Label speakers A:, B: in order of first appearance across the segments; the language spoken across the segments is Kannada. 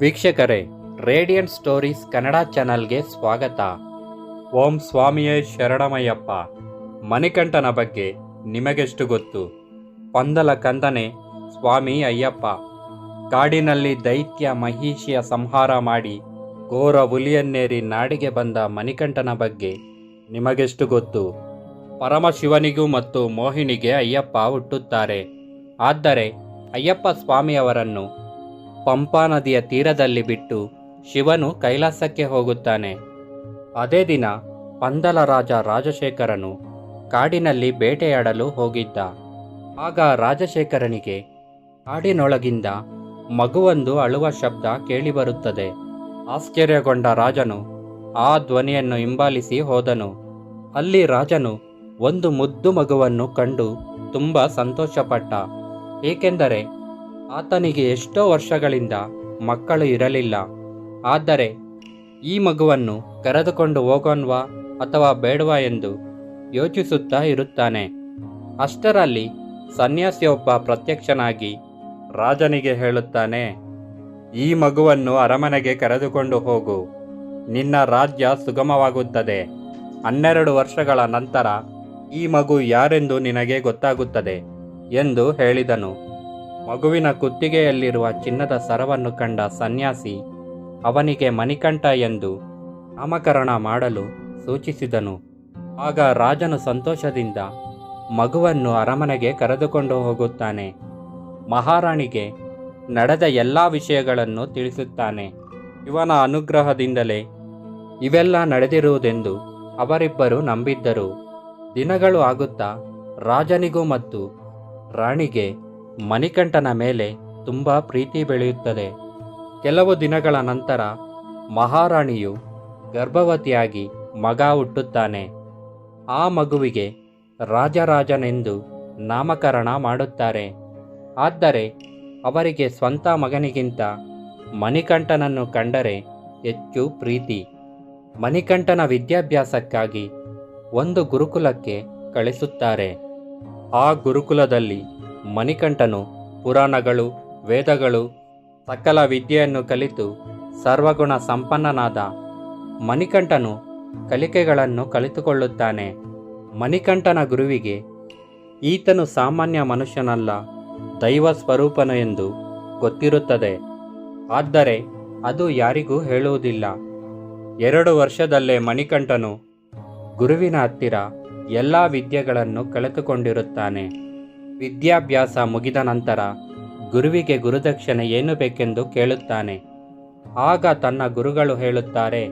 A: ವೀಕ್ಷಕರೇ, ರೇಡಿಯಂಟ್ ಸ್ಟೋರೀಸ್ ಕನ್ನಡ ಚಾನಲ್ಗೆ ಸ್ವಾಗತ. ಓಂ ಸ್ವಾಮಿಯೇ ಶರಣಮಯ್ಯಪ್ಪ. ಮಣಿಕಂಠನ ಬಗ್ಗೆ ನಿಮಗೆಷ್ಟು ಗೊತ್ತು? ಪಂದಲ ಕಂದನೆ ಸ್ವಾಮಿ ಅಯ್ಯಪ್ಪ. ಕಾಡಿನಲ್ಲಿ ದೈತ್ಯ ಮಹಿಷಿಯ ಸಂಹಾರ ಮಾಡಿ ಘೋರ ಹುಲಿಯನ್ನೇರಿ ನಾಡಿಗೆ ಬಂದ ಮಣಿಕಂಠನ ಬಗ್ಗೆ ನಿಮಗೆಷ್ಟು ಗೊತ್ತು? ಪರಮಶಿವನಿಗೂ ಮತ್ತು ಮೋಹಿನಿಗೆ ಅಯ್ಯಪ್ಪ ಹುಟ್ಟುತ್ತಾರೆ. ಆದರೆ ಅಯ್ಯಪ್ಪ ಸ್ವಾಮಿಯವರನ್ನು ಪಂಪಾ ನದಿಯ ತೀರದಲ್ಲಿ ಬಿಟ್ಟು ಶಿವನು ಕೈಲಾಸಕ್ಕೆ ಹೋಗುತ್ತಾನೆ. ಅದೇ ದಿನ ಪಂದಲ ರಾಜ ರಾಜಶೇಖರನು ಕಾಡಿನಲ್ಲಿ ಬೇಟೆಯಾಡಲು ಹೋಗಿದ್ದ. ಆಗ ರಾಜಶೇಖರನಿಗೆ ಕಾಡಿನೊಳಗಿಂದ ಮಗುವೊಂದು ಅಳುವ ಶಬ್ದ ಕೇಳಿಬರುತ್ತದೆ. ಆಶ್ಚರ್ಯಗೊಂಡ ರಾಜನು ಆ ಧ್ವನಿಯನ್ನು ಹಿಂಬಾಲಿಸಿ ಹೋದನು. ಅಲ್ಲಿ ರಾಜನು ಒಂದು ಮುದ್ದು ಮಗುವನ್ನು ಕಂಡು ತುಂಬ ಸಂತೋಷಪಟ್ಟ. ಏಕೆಂದರೆ ಆತನಿಗೆ ಎಷ್ಟೋ ವರ್ಷಗಳಿಂದ ಮಕ್ಕಳು ಇರಲಿಲ್ಲ. ಆದರೆ ಈ ಮಗುವನ್ನು ಕರೆದುಕೊಂಡು ಹೋಗೋನ್ವಾ ಅಥವಾ ಬೇಡವಾ ಎಂದು ಯೋಚಿಸುತ್ತಾ ಇರುತ್ತಾನೆ. ಅಷ್ಟರಲ್ಲಿ ಸನ್ಯಾಸಿಯೊಬ್ಬ ಪ್ರತ್ಯಕ್ಷನಾಗಿ ರಾಜನಿಗೆ ಹೇಳುತ್ತಾನೆ, ಈ ಮಗುವನ್ನು ಅರಮನೆಗೆ ಕರೆದುಕೊಂಡು ಹೋಗು. ನಿನ್ನ ರಾಜ್ಯ ಸುಗಮವಾಗುತ್ತದೆ. ಹನ್ನೆರಡು ವರ್ಷಗಳ ನಂತರ ಈ ಮಗು ಯಾರೆಂದು ನಿನಗೆ ಗೊತ್ತಾಗುತ್ತದೆ? ಎಂದು ಹೇಳಿದನು. ಮಗುವಿನ ಕುತ್ತಿಗೆಯಲ್ಲಿರುವ ಚಿನ್ನದ ಸರವನ್ನು ಕಂಡ ಸನ್ಯಾಸಿ ಅವನಿಗೆ ಮಣಿಕಂಠ ಎಂದು ನಾಮಕರಣ ಮಾಡಲು ಸೂಚಿಸಿದನು. ಆಗ ರಾಜನು ಸಂತೋಷದಿಂದ ಮಗುವನ್ನು ಅರಮನೆಗೆ ಕರೆದುಕೊಂಡು ಹೋಗುತ್ತಾನೆ. ಮಹಾರಾಣಿಗೆ ನಡೆದ ಎಲ್ಲ ವಿಷಯಗಳನ್ನು ತಿಳಿಸುತ್ತಾನೆ. ಇವನ ಅನುಗ್ರಹದಿಂದಲೇ ಇವೆಲ್ಲ ನಡೆದಿರುವುದೆಂದು ಅವರಿಬ್ಬರು ನಂಬಿದ್ದರು. ದಿನಗಳು ಆಗುತ್ತಾ ರಾಜನಿಗೂ ಮತ್ತು ರಾಣಿಗೆ ಮಣಿಕಂಠನ ಮೇಲೆ ತುಂಬ ಪ್ರೀತಿ ಬೆಳೆಯುತ್ತದೆ. ಕೆಲವು ದಿನಗಳ ನಂತರ ಮಹಾರಾಣಿಯು ಗರ್ಭವತಿಯಾಗಿ ಮಗ ಹುಟ್ಟುತ್ತಾನೆ. ಆ ಮಗುವಿಗೆ ರಾಜರಾಜನೆಂದು ನಾಮಕರಣ ಮಾಡುತ್ತಾರೆ. ಆದರೆ ಅವರಿಗೆ ಸ್ವಂತ ಮಗನಿಗಿಂತ ಮಣಿಕಂಠನನ್ನು ಕಂಡರೆ ಹೆಚ್ಚು ಪ್ರೀತಿ. ಮಣಿಕಂಠನ ವಿದ್ಯಾಭ್ಯಾಸಕ್ಕಾಗಿ ಒಂದು ಗುರುಕುಲಕ್ಕೆ ಕಳಿಸುತ್ತಾರೆ. ಆ ಗುರುಕುಲದಲ್ಲಿ ಮಣಿಕಂಠನು ಪುರಾಣಗಳು, ವೇದಗಳು, ಸಕಲ ವಿದ್ಯೆಯನ್ನು ಕಲಿತು ಸರ್ವಗುಣ ಸಂಪನ್ನನಾದ ಮಣಿಕಂಠನು ಕಲಿಕೆಗಳನ್ನು ಕಲಿತುಕೊಳ್ಳುತ್ತಾನೆ. ಮಣಿಕಂಠನ ಗುರುವಿಗೆ ಈತನು ಸಾಮಾನ್ಯ ಮನುಷ್ಯನಲ್ಲ, ದೈವ ಸ್ವರೂಪನು ಎಂದು ಗೊತ್ತಿರುತ್ತದೆ. ಆದರೆ ಅದು ಯಾರಿಗೂ ಹೇಳುವುದಿಲ್ಲ. ಎರಡು ವರ್ಷದಲ್ಲೇ ಮಣಿಕಂಠನು ಗುರುವಿನ ಹತ್ತಿರ ಎಲ್ಲ ವಿದ್ಯೆಗಳನ್ನು ಕಲಿತುಕೊಂಡಿರುತ್ತಾನೆ ವಿದ್ಯಾಭ್ಯಾಸ ಮುಗಿದ ನಂತರ ಗುರುವಿಗೆ ಗುರುದಕ್ಷಿಣೆ ಏನು ಬೇಕೆಂದು ಕೇಳುತ್ತಾನೆ. ಆಗ ತನ್ನ ಗುರುಗಳು ಹೇಳುತ್ತಾರೆ,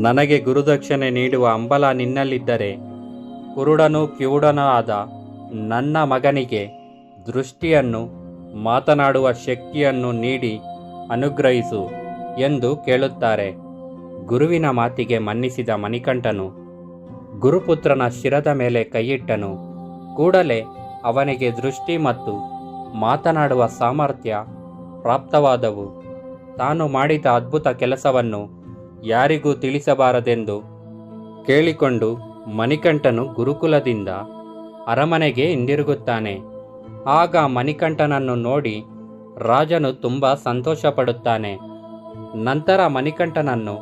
A: ನನಗೆ ಗುರುದಕ್ಷಿಣೆ ನೀಡುವ ಅಂಬಲ ನಿನ್ನಲ್ಲಿದ್ದರೆ, ಕುರುಡನೂ ಕಿವುಡನೂ ಆದ ನನ್ನ ಮಗನಿಗೆ ದೃಷ್ಟಿಯನ್ನು, ಮಾತನಾಡುವ ಶಕ್ತಿಯನ್ನು ನೀಡಿ ಅನುಗ್ರಹಿಸು ಎಂದು ಕೇಳುತ್ತಾರೆ. ಗುರುವಿನ ಮಾತಿಗೆ ಮನ್ನಿಸಿದ ಮಣಿಕಂಠನು ಗುರುಪುತ್ರನ ಶಿರದ ಮೇಲೆ ಕೈಯಿಟ್ಟನು. ಕೂಡಲೇ ಅವನಿಗೆ ದೃಷ್ಟಿ ಮತ್ತು ಮಾತನಾಡುವ ಸಾಮರ್ಥ್ಯ ಪ್ರಾಪ್ತವಾದವು. ತಾನು ಮಾಡಿದ ಅದ್ಭುತ ಕೆಲಸವನ್ನು ಯಾರಿಗೂ ತಿಳಿಸಬಾರದೆಂದು ಕೇಳಿಕೊಂಡು ಮಣಿಕಂಠನು ಗುರುಕುಲದಿಂದ ಅರಮನೆಗೆ ಹಿಂದಿರುಗುತ್ತಾನೆ. ಆಗ ಮಣಿಕಂಠನನ್ನು ನೋಡಿ ರಾಜನು ತುಂಬ ಸಂತೋಷಪಡುತ್ತಾನೆ. ನಂತರ ಮಣಿಕಂಠನನ್ನು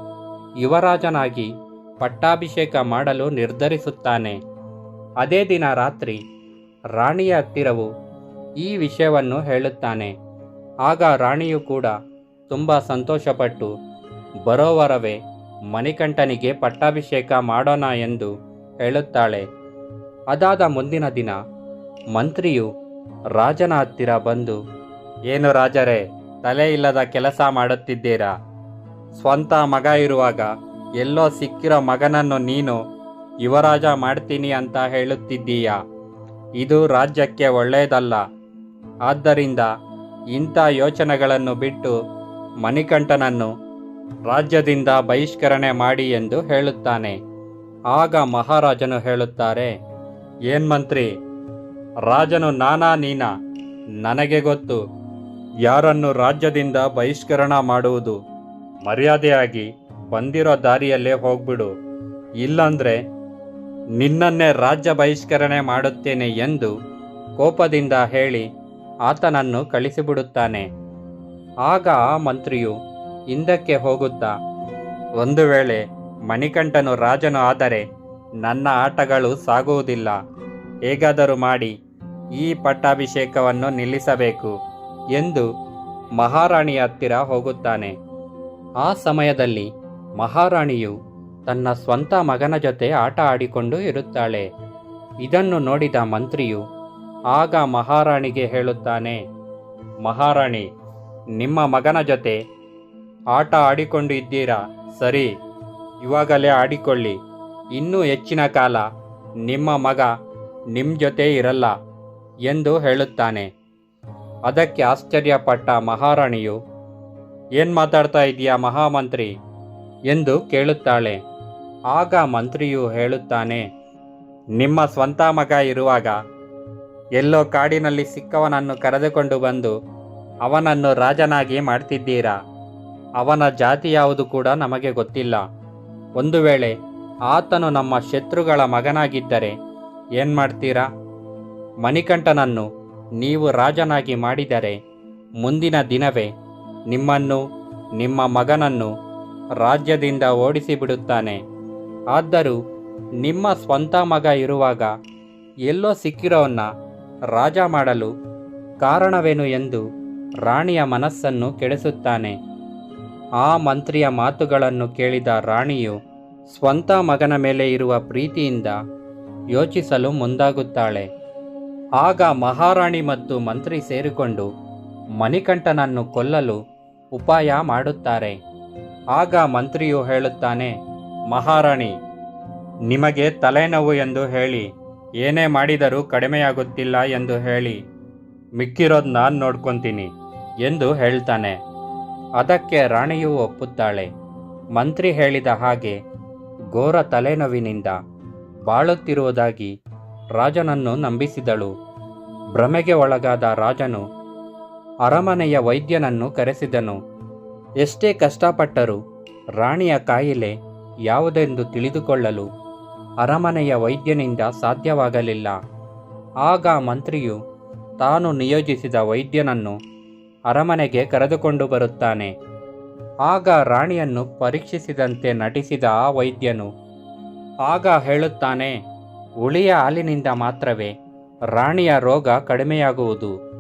A: ಯುವರಾಜನಾಗಿ ಪಟ್ಟಾಭಿಷೇಕ ಮಾಡಲು ನಿರ್ಧರಿಸುತ್ತಾನೆ. ಅದೇ ದಿನ ರಾತ್ರಿ ರಾಣಿಯ ಹತ್ತಿರವು ಈ ವಿಷಯವನ್ನು ಹೇಳುತ್ತಾನೆ. ಆಗ ರಾಣಿಯು ಕೂಡ ತುಂಬ ಸಂತೋಷಪಟ್ಟು ಬರೋವರವೇ ಮಣಿಕಂಠನಿಗೆ ಪಟ್ಟಾಭಿಷೇಕ ಮಾಡೋಣ ಎಂದು ಹೇಳುತ್ತಾಳೆ. ಅದಾದ ಮುಂದಿನ ದಿನ ಮಂತ್ರಿಯು ರಾಜನ ಹತ್ತಿರ ಬಂದು, ಏನು ರಾಜರೇ, ತಲೆ ಇಲ್ಲದ ಕೆಲಸ ಮಾಡುತ್ತಿದ್ದೀರಾ? ಸ್ವಂತ ಮಗ ಇರುವಾಗ ಎಲ್ಲೋ ಸಿಕ್ಕಿರೋ ಮಗನನ್ನು ನೀನು ಯುವರಾಜ ಮಾಡ್ತೀನಿ ಅಂತ ಹೇಳುತ್ತಿದ್ದೀಯಾ? ಇದು ರಾಜ್ಯಕ್ಕೆ ಒಳ್ಳೆಯದಲ್ಲ. ಆದ್ದರಿಂದ ಇಂಥ ಯೋಚನೆಗಳನ್ನು ಬಿಟ್ಟು ಮಣಿಕಂಠನನ್ನು ರಾಜ್ಯದಿಂದ ಬಹಿಷ್ಕರಣೆ ಮಾಡಿ ಎಂದು ಹೇಳುತ್ತಾನೆ. ಆಗ ಮಹಾರಾಜನು ಹೇಳುತ್ತಾರೆ, ಏನ್ ಮಂತ್ರಿ, ರಾಜನು ನಾನಾ ನೀನಾ? ನನಗೆ ಗೊತ್ತು, ಯಾರನ್ನು ರಾಜ್ಯದಿಂದ ಬಹಿಷ್ಕರಣ ಮಾಡುವುದು ಮರ್ಯಾದೆಯಾಗಿ ಬಂದಿರೋ ದಾರಿಯಲ್ಲೇ ಹೋಗ್ಬಿಡು. ಇಲ್ಲಂದ್ರೆ ನಿನ್ನನ್ನೇ ರಾಜ್ಯ ಬಹಿಷ್ಕರಣೆ ಮಾಡುತ್ತೇನೆ ಎಂದು ಕೋಪದಿಂದ ಹೇಳಿ ಆತನನ್ನು ಕಳಿಸಿಬಿಡುತ್ತಾನೆ. ಆಗ ಆ ಮಂತ್ರಿಯು ಹಿಂದಕ್ಕೆ ಹೋಗುತ್ತಾ, ಒಂದು ವೇಳೆ ಮಣಿಕಂಠನು ರಾಜನು ಆದರೆ ನನ್ನ ಆಟಗಳು ಸಾಗುವುದಿಲ್ಲ. ಹೇಗಾದರೂ ಮಾಡಿ ಈ ಪಟ್ಟಾಭಿಷೇಕವನ್ನು ನಿಲ್ಲಿಸಬೇಕು ಎಂದು ಮಹಾರಾಣಿಯ ಹತ್ತಿರ ಹೋಗುತ್ತಾನೆ. ಆ ಸಮಯದಲ್ಲಿ ಮಹಾರಾಣಿಯು ತನ್ನ ಸ್ವಂತ ಮಗನ ಜೊತೆ ಆಟ ಆಡಿಕೊಂಡು ಇರುತ್ತಾಳೆ. ಇದನ್ನು ನೋಡಿದ ಮಂತ್ರಿಯು, ಆಗ ಮಹಾರಾಣಿಗೆ ಹೇಳುತ್ತಾನೆ, ಮಹಾರಾಣಿ, ನಿಮ್ಮ ಮಗನ ಜೊತೆ ಆಟ ಆಡಿಕೊಂಡು ಇದ್ದೀರಾ? ಸರಿ, ಇವಾಗಲೇ ಆಡಿಕೊಳ್ಳಿ. ಇನ್ನೂ ಹೆಚ್ಚಿನ ಕಾಲ ನಿಮ್ಮ ಮಗ ನಿಮ್ಮ ಜೊತೆ ಇರಲ್ಲ ಎಂದು ಹೇಳುತ್ತಾನೆ. ಅದಕ್ಕೆ ಆಶ್ಚರ್ಯಪಟ್ಟ ಮಹಾರಾಣಿಯು, ಏನ್ ಮಾತಾಡ್ತಾ ಇದೀಯಾ ಮಹಾಮಂತ್ರಿ? ಎಂದು ಕೇಳುತ್ತಾಳೆ. ಆಗ ಮಂತ್ರಿಯು ಹೇಳುತ್ತಾನೆ, ನಿಮ್ಮ ಸ್ವಂತ ಮಗ ಇರುವಾಗ ಎಲ್ಲೋ ಕಾಡಿನಲ್ಲಿ ಸಿಕ್ಕವನನ್ನು ಕರೆದುಕೊಂಡು ಬಂದು ಅವನನ್ನು ರಾಜನಾಗಿ ಮಾಡ್ತಿದ್ದೀರಾ? ಅವನ ಜಾತಿ ಯಾವುದು ಕೂಡ ನಮಗೆ ಗೊತ್ತಿಲ್ಲ. ಒಂದು ವೇಳೆ ಆತನು ನಮ್ಮ ಶತ್ರುಗಳ ಮಗನಾಗಿದ್ದರೆ ಏನು ಮಾಡ್ತೀರಾ? ಮಣಿಕಂಠನನ್ನು ನೀವು ರಾಜನಾಗಿ ಮಾಡಿದರೆ ಮುಂದಿನ ದಿನವೇ ನಿಮ್ಮನ್ನು, ನಿಮ್ಮ ಮಗನನ್ನು ರಾಜ್ಯದಿಂದ ಓಡಿಸಿಬಿಡುತ್ತಾನೆ ಆದರೂ ನಿಮ್ಮ ಸ್ವಂತ ಮಗ ಇರುವಾಗ ಎಲ್ಲೋ ಸಿಕ್ಕಿರೋವನ್ನ ರಾಜ ಮಾಡಲು ಕಾರಣವೇನು ಎಂದು ರಾಣಿಯ ಮನಸ್ಸನ್ನು ಕೆಡಿಸುತ್ತಾನೆ. ಆ ಮಂತ್ರಿಯ ಮಾತುಗಳನ್ನು ಕೇಳಿದ ರಾಣಿಯು ಸ್ವಂತ ಮಗನ ಮೇಲೆ ಇರುವ ಪ್ರೀತಿಯಿಂದ ಯೋಚಿಸಲು ಮುಂದಾಗುತ್ತಾಳೆ. ಆಗ ಮಹಾರಾಣಿ ಮತ್ತು ಮಂತ್ರಿ ಸೇರಿಕೊಂಡು ಮಣಿಕಂಠನನ್ನು ಕೊಲ್ಲಲು ಉಪಾಯ ಮಾಡುತ್ತಾರೆ. ಆಗ ಮಂತ್ರಿಯು ಹೇಳುತ್ತಾನೆ ಮಹಾರಾಣಿ, ನಿಮಗೆ ತಲೆನೋವು ಎಂದು ಹೇಳಿ, ಏನೇ ಮಾಡಿದರೂ ಕಡಿಮೆಯಾಗುತ್ತಿಲ್ಲ ಎಂದು ಹೇಳಿ, ಮಿಕ್ಕಿರೋದು ನಾನು ನೋಡ್ಕೊತೀನಿ ಎಂದು ಹೇಳ್ತಾನೆ. ಅದಕ್ಕೆ ರಾಣಿಯು ಒಪ್ಪುತ್ತಾಳೆ. ಮಂತ್ರಿ ಹೇಳಿದ ಹಾಗೆ, ಘೋರ ತಲೆನೋವಿನಿಂದ ಬಾಳುತ್ತಿರುವುದಾಗಿ ರಾಜನನ್ನು ನಂಬಿಸಿದಳು. ಭ್ರಮೆಗೆ ಒಳಗಾದ ರಾಜನು ಅರಮನೆಯ ವೈದ್ಯನನ್ನು ಕರೆಸಿದನು. ಎಷ್ಟೇ ಕಷ್ಟಪಟ್ಟರೂ ರಾಣಿಯ ಕಾಯಿಲೆ ಯಾವುದೆಂದು ತಿಳಿದುಕೊಳ್ಳಲು ಅರಮನೆಯ ವೈದ್ಯನಿಂದ ಸಾಧ್ಯವಾಗಲಿಲ್ಲ. ಆಗ ಮಂತ್ರಿಯು, ತಾನು ನಿಯೋಜಿಸಿದ ವೈದ್ಯನನ್ನು ಅರಮನೆಗೆ ಕರೆದುಕೊಂಡು ಬರುತ್ತಾನೆ. ಆಗ ರಾಣಿಯನ್ನು ಪರೀಕ್ಷಿಸಿದಂತೆ ನಟಿಸಿದ ಆ ವೈದ್ಯನು, ಆಗ ಹೇಳುತ್ತಾನೆ ಉಳಿಯ ಹಾಲಿನಿಂದ ಮಾತ್ರವೇ ರಾಣಿಯ ರೋಗ ಕಡಿಮೆಯಾಗುವುದು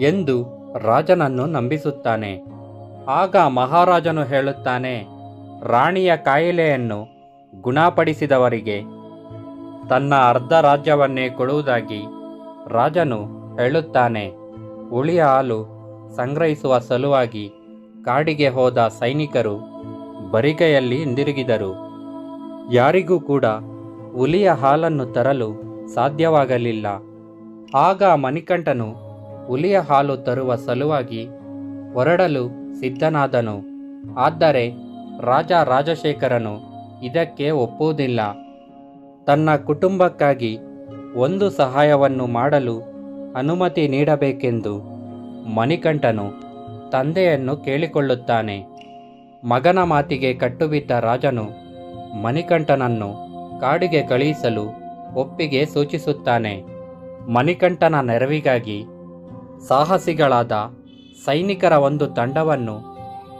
A: ಎಂದು ರಾಜನನ್ನು ನಂಬಿಸುತ್ತಾನೆ. ಆಗ ಮಹಾರಾಜನು ಹೇಳುತ್ತಾನೆ ರಾಣಿಯ ಕಾಯಿಲೆಯನ್ನು ಗುಣಪಡಿಸಿದವರಿಗೆ ತನ್ನ ಅರ್ಧ ರಾಜ್ಯವನ್ನೇ ಕೊಡುವುದಾಗಿ ರಾಜನು ಹೇಳುತ್ತಾನೆ. ಉಳಿಯ ಹಾಲು ಸಂಗ್ರಹಿಸುವ ಸಲುವಾಗಿ ಕಾಡಿಗೆ ಹೋದ ಸೈನಿಕರು ಬರಿಗೈಯಲ್ಲಿ ಹಿಂದಿರುಗಿದರು. ಯಾರಿಗೂ ಕೂಡ ಹುಲಿಯ ಹಾಲನ್ನು ತರಲು ಸಾಧ್ಯವಾಗಲಿಲ್ಲ. ಆಗ ಮಣಿಕಂಠನು ಹುಲಿಯ ಹಾಲು ತರುವ ಸಲುವಾಗಿ ಹೊರಡಲು ಸಿದ್ಧನಾದನು. ಆದರೆ ರಾಜ ರಾಜಶೇಖರನು ಇದಕ್ಕೆ ಒಪ್ಪುವುದಿಲ್ಲ. ತನ್ನ ಕುಟುಂಬಕ್ಕಾಗಿ ಒಂದು ಸಹಾಯವನ್ನು ಮಾಡಲು ಅನುಮತಿ ನೀಡಬೇಕೆಂದು ಮಣಿಕಂಠನು ತಂದೆಯನ್ನು ಕೇಳಿಕೊಳ್ಳುತ್ತಾನೆ. ಮಗನ ಮಾತಿಗೆ ಕಟ್ಟುಬಿದ್ದ ರಾಜನು ಮಣಿಕಂಠನನ್ನು ಕಾಡಿಗೆ ಕಳುಹಿಸಲು ಒಪ್ಪಿಗೆ ಸೂಚಿಸುತ್ತಾನೆ. ಮಣಿಕಂಠನ ನೆರವಿಗಾಗಿ ಸಾಹಸಿಗಳಾದ ಸೈನಿಕರ ಒಂದು ತಂಡವನ್ನು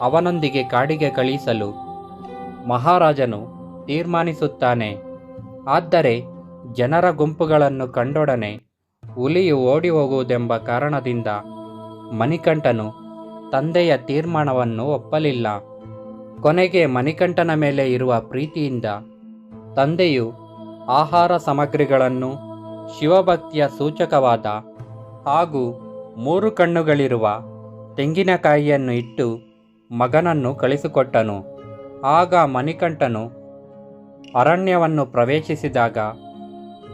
A: ಅವನೊಂದಿಗೆ ಕಾಡಿಗೆ ಕಳಿಸಲು ಮಹಾರಾಜನು ತೀರ್ಮಾನಿಸುತ್ತಾನೆ. ಆದರೆ ಜನರ ಗುಂಪುಗಳನ್ನು ಕಂಡೊಡನೆ ಹುಲಿಯು ಓಡಿ ಹೋಗುವುದೆಂಬ ಕಾರಣದಿಂದ ಮಣಿಕಂಠನು ತಂದೆಯ ತೀರ್ಮಾನವನ್ನು ಒಪ್ಪಲಿಲ್ಲ. ಕೊನೆಗೆ ಮಣಿಕಂಠನ ಮೇಲೆ ಇರುವ ಪ್ರೀತಿಯಿಂದ ತಂದೆಯು ಆಹಾರ ಸಾಮಗ್ರಿಗಳನ್ನು ಶಿವಭಕ್ತಿಯ ಸೂಚಕವಾದ ಹಾಗೂ ಮೂರು ಕಣ್ಣುಗಳಿರುವ ತೆಂಗಿನಕಾಯಿಯನ್ನು ಇಟ್ಟು ಮಗನನ್ನು ಕಳಿಸಿಕೊಟ್ಟನು. ಆಗ ಮಣಿಕಂಠನು ಅರಣ್ಯವನ್ನು ಪ್ರವೇಶಿಸಿದಾಗ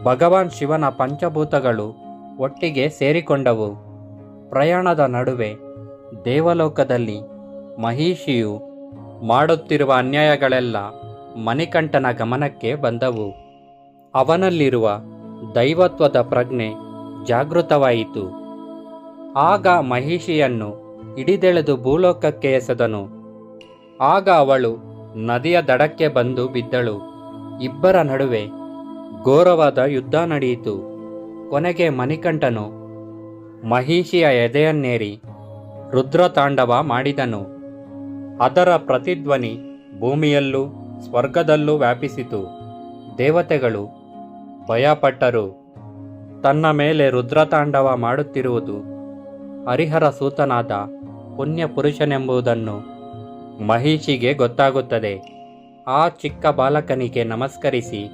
A: ಭಗವಾನ್ ಶಿವನ ಪಂಚಭೂತಗಳು ಒಟ್ಟಿಗೆ ಸೇರಿಕೊಂಡವು. ಪ್ರಯಾಣದ ನಡುವೆ ದೇವಲೋಕದಲ್ಲಿ ಮಹಿಷಿಯು ಮಾಡುತ್ತಿರುವ ಅನ್ಯಾಯಗಳೆಲ್ಲ ಮಣಿಕಂಠನ ಗಮನಕ್ಕೆ ಬಂದವು. ಅವನಲ್ಲಿರುವ ದೈವತ್ವದ ಪ್ರಜ್ಞೆ ಜಾಗೃತವಾಯಿತು. ಆಗ ಮಹಿಷಿಯನ್ನು ಹಿಡಿದೆಳೆದು ಭೂಲೋಕಕ್ಕೆ ಎಸೆದನು. ಆಗ ಅವಳು ನದಿಯ ದಡಕ್ಕೆ ಬಂದು ಬಿದ್ದಳು. ಇಬ್ಬರ ನಡುವೆ ಘೋರವಾದ ಯುದ್ಧ ನಡೆಯಿತು. ಕೊನೆಗೆ ಮಣಿಕಂಠನು ಮಹಿಷಿಯ ಎದೆಯನ್ನೇರಿ ರುದ್ರತಾಂಡವ ಮಾಡಿದನು. ಅದರ ಪ್ರತಿಧ್ವನಿ ಭೂಮಿಯಲ್ಲೂ ಸ್ವರ್ಗದಲ್ಲೂ ವ್ಯಾಪಿಸಿತು. ದೇವತೆಗಳು ಭಯಪಟ್ಟರು. ತನ್ನ ಮೇಲೆ ರುದ್ರತಾಂಡವ ಮಾಡುತ್ತಿರುವುದು ಹರಿಹರ ಸೂತನಾದ ಪುಣ್ಯ ಪುರುಷನೆಂಬುದನ್ನು ಮಹಿಷಿಗೆ ಗೊತ್ತಾಗುತ್ತದೆ. ಆ ಚಿಕ್ಕ ಬಾಲಕನಿಗೆ ನಮಸ್ಕರಿಸಿ,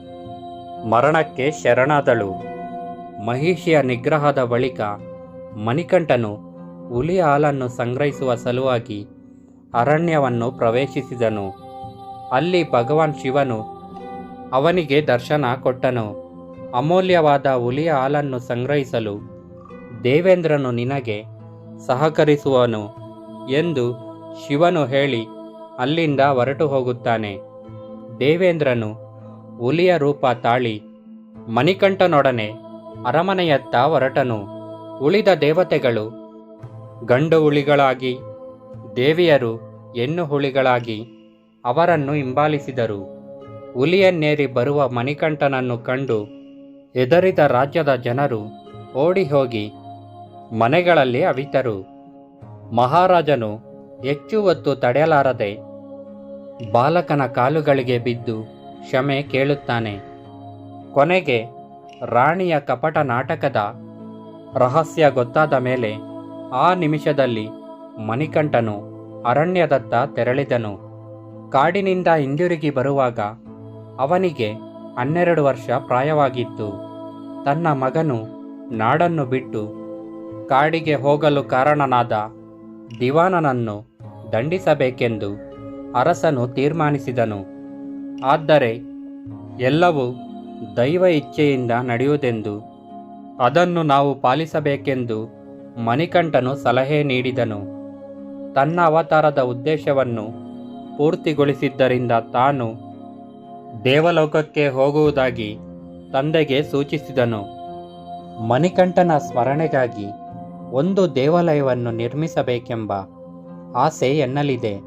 A: ಮರಣಕ್ಕೆ ಶರಣಾದಳು. ಮಹಿಷಿಯ ನಿಗ್ರಹದ ಬಳಿಕ ಮಣಿಕಂಠನು ಹುಲಿ ಹಾಲನ್ನು ಸಂಗ್ರಹಿಸುವ ಸಲುವಾಗಿ ಅರಣ್ಯವನ್ನು ಪ್ರವೇಶಿಸಿದನು. ಅಲ್ಲಿ ಭಗವಾನ್ ಶಿವನು ಅವನಿಗೆ ದರ್ಶನ ಕೊಟ್ಟನು. ಅಮೂಲ್ಯವಾದ ಹುಲಿಯ ಹಾಲನ್ನು ಸಂಗ್ರಹಿಸಲು ದೇವೇಂದ್ರನು ನಿನಗೆ ಸಹಕರಿಸುವನು. ಎಂದು ಶಿವನು ಹೇಳಿ ಅಲ್ಲಿಂದ ಹೊರಟು ಹೋಗುತ್ತಾನೆ. ದೇವೇಂದ್ರನು ಹುಲಿಯ ರೂಪ ತಾಳಿ ಮಣಿಕಂಠನೊಡನೆ ಅರಮನೆಯತ್ತ ಹೊರಟನು. ಉಳಿದ ದೇವತೆಗಳು ಗಂಡು ಹುಳಿಗಳಾಗಿ ದೇವಿಯರು ಹೆಣ್ಣು ಹುಳಿಗಳಾಗಿ ಅವರನ್ನು ಹಿಂಬಾಲಿಸಿದರು. ಹುಲಿಯನ್ನೇರಿ ಬರುವ ಮಣಿಕಂಠನನ್ನು ಕಂಡು ಹೆದರಿದ ರಾಜ್ಯದ ಜನರು ಓಡಿ ಹೋಗಿ ಮನೆಗಳಲ್ಲಿ ಅವಿತರು. ಮಹಾರಾಜನು ಹೆಚ್ಚು ಹೊತ್ತು ತಡೆಯಲಾರದೆ ಬಾಲಕನ ಕಾಲುಗಳಿಗೆ ಬಿದ್ದು ಕ್ಷಮೆ ಕೇಳುತ್ತಾನೆ. ಕೊನೆಗೆ ರಾಣಿಯ ಕಪಟ ನಾಟಕದ ರಹಸ್ಯ ಗೊತ್ತಾದ ಮೇಲೆ ಆ ನಿಮಿಷದಲ್ಲಿ ಮಣಿಕಂಠನು ಅರಣ್ಯದತ್ತ ತೆರಳಿದನು. ಕಾಡಿನಿಂದ ಹಿಂದಿರುಗಿ ಬರುವಾಗ ಅವನಿಗೆ ಹನ್ನೆರಡು ವರ್ಷ ಪ್ರಾಯವಾಗಿತ್ತು. ತನ್ನ ಮಗನು ನಾಡನ್ನು ಬಿಟ್ಟು ಕಾಡಿಗೆ ಹೋಗಲು ಕಾರಣನಾದ ದಿವಾನನನ್ನು ದಂಡಿಸಬೇಕೆಂದು ಅರಸನು ತೀರ್ಮಾನಿಸಿದನು. ಆದರೆ ಎಲ್ಲವೂ ದೈವ ಇಚ್ಛೆಯಿಂದ ನಡೆಯುವುದೆಂದು, ಅದನ್ನು ನಾವು ಪಾಲಿಸಬೇಕೆಂದು ಮಣಿಕಂಠನು ಸಲಹೆ ನೀಡಿದನು. ತನ್ನ ಅವತಾರದ ಉದ್ದೇಶವನ್ನು ಪೂರ್ತಿಗೊಳಿಸಿದ್ದರಿಂದ ತಾನು ದೇವಲೋಕಕ್ಕೆ ಹೋಗುವುದಾಗಿ ತಂದೆಗೆ ಸೂಚಿಸಿದನು. ಮಣಿಕಂಠನ ಸ್ಮರಣೆಗಾಗಿ ಒಂದು ದೇವಾಲಯವನ್ನು ನಿರ್ಮಿಸಬೇಕೆಂಬ ಆಸೆ ಎನ್ನಲಿದೆ.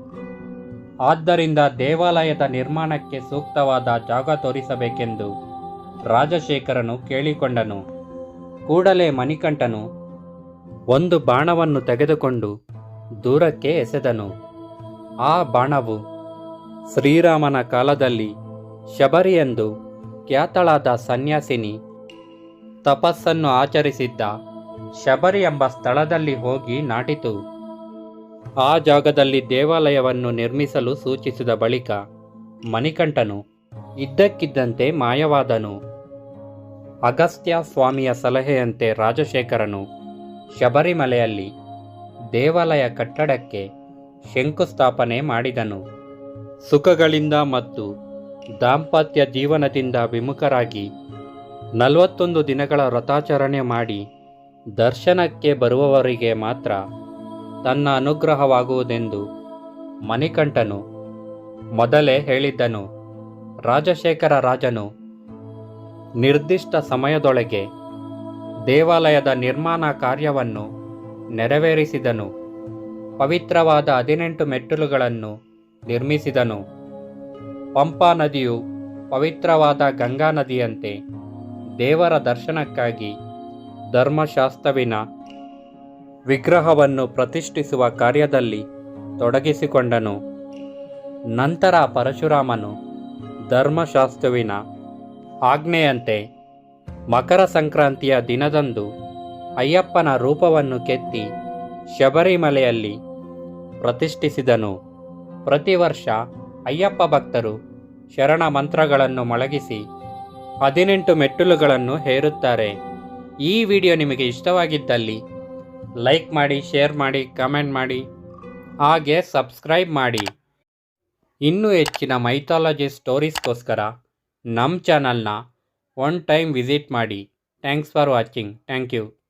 A: ಆದ್ದರಿಂದ ದೇವಾಲಯದ ನಿರ್ಮಾಣಕ್ಕೆ ಸೂಕ್ತವಾದ ಜಾಗ ತೋರಿಸಬೇಕೆಂದು ರಾಜಶೇಖರನು ಕೇಳಿಕೊಂಡನು. ಕೂಡಲೇ ಮಣಿಕಂಠನು ಒಂದು ಬಾಣವನ್ನು ತೆಗೆದುಕೊಂಡು ದೂರಕ್ಕೆ ಎಸೆದನು. ಆ ಬಾಣವು ಶ್ರೀರಾಮನ ಕಾಲದಲ್ಲಿ ಶಬರಿ ಎಂದು ಖ್ಯಾತಳಾದ ಸನ್ಯಾಸಿನಿ ತಪಸ್ಸನ್ನು ಆಚರಿಸಿದ್ದ ಶಬರಿ ಎಂಬ ಸ್ಥಳದಲ್ಲಿ ಹೋಗಿ ನಾಟಿತು. ಆ ಜಾಗದಲ್ಲಿ ದೇವಾಲಯವನ್ನು ನಿರ್ಮಿಸಲು ಸೂಚಿಸಿದ ಬಳಿಕ ಮಣಿಕಂಠನು, ಇದ್ದಕ್ಕಿದ್ದಂತೆ ಮಾಯವಾದನು. ಅಗಸ್ತ್ಯ ಸ್ವಾಮಿಯ ಸಲಹೆಯಂತೆ ರಾಜಶೇಖರನು ಶಬರಿಮಲೆಯಲ್ಲಿ ದೇವಾಲಯ ಕಟ್ಟಡಕ್ಕೆ ಶಂಕುಸ್ಥಾಪನೆ ಮಾಡಿದನು. ಸುಖಗಳಿಂದ ಮತ್ತು ದಾಂಪತ್ಯ ಜೀವನದಿಂದ ವಿಮುಖರಾಗಿ ನಲವತ್ತೊಂದು ದಿನಗಳ ವ್ರತಾಚರಣೆ ಮಾಡಿ ದರ್ಶನಕ್ಕೆ ಬರುವವರಿಗೆ ಮಾತ್ರ ತನ್ನ ಅನುಗ್ರಹವಾಗುವುದೆಂದು ಮಣಿಕಂಠನು ಮೊದಲೇ ಹೇಳಿದ್ದನು. ರಾಜಶೇಖರ ರಾಜನು ನಿರ್ದಿಷ್ಟ ಸಮಯದೊಳಗೆ ದೇವಾಲಯದ ನಿರ್ಮಾಣ ಕಾರ್ಯವನ್ನು ನೆರವೇರಿಸಿದನು. ಪವಿತ್ರವಾದ ಹದಿನೆಂಟು ಮೆಟ್ಟಿಲುಗಳನ್ನು ನಿರ್ಮಿಸಿದನು. ಪಂಪಾ ನದಿಯು ಪವಿತ್ರವಾದ ಗಂಗಾ ನದಿಯಂತೆ ದೇವರ ದರ್ಶನಕ್ಕಾಗಿ ಧರ್ಮಶಾಸ್ತ್ರವಿನ ವಿಗ್ರಹವನ್ನು ಪ್ರತಿಷ್ಠಿಸುವ ಕಾರ್ಯದಲ್ಲಿ ತೊಡಗಿಸಿಕೊಂಡನು. ನಂತರ ಪರಶುರಾಮನು ಧರ್ಮಶಾಸ್ತ್ರವಿನ ಆಜ್ಞೆಯಂತೆ ಮಕರ ಸಂಕ್ರಾಂತಿಯ ದಿನದಂದು ಅಯ್ಯಪ್ಪನ ರೂಪವನ್ನು ಕೆತ್ತಿ ಶಬರಿಮಲೆಯಲ್ಲಿ ಪ್ರತಿಷ್ಠಿಸಿದನು. ಪ್ರತಿ ವರ್ಷ ಅಯ್ಯಪ್ಪ ಭಕ್ತರು ಶರಣ ಮಂತ್ರಗಳನ್ನು ಮೊಳಗಿಸಿ ಹದಿನೆಂಟು ಮೆಟ್ಟಿಲುಗಳನ್ನು ಹೇರುತ್ತಾರೆ. ಈ ವಿಡಿಯೋ ನಿಮಗೆ ಇಷ್ಟವಾಗಿದ್ದಲ್ಲಿ ಲೈಕ್ ಮಾಡಿ, ಶೇರ್ ಮಾಡಿ, ಕಮೆಂಟ್ ಮಾಡಿ, ಹಾಗೆ ಸಬ್ಸ್ಕ್ರೈಬ್ ಮಾಡಿ. ಇನ್ನೂ ಹೆಚ್ಚಿನ ಮೈಥಾಲಜಿ ಸ್ಟೋರೀಸ್ಗೋಸ್ಕರ ನಮ್ಮ ಚಾನಲ್ನ ಒನ್ ಟೈಮ್ ವಿಸಿಟ್ ಮಾಡಿ. Thanks for watching. Thank you.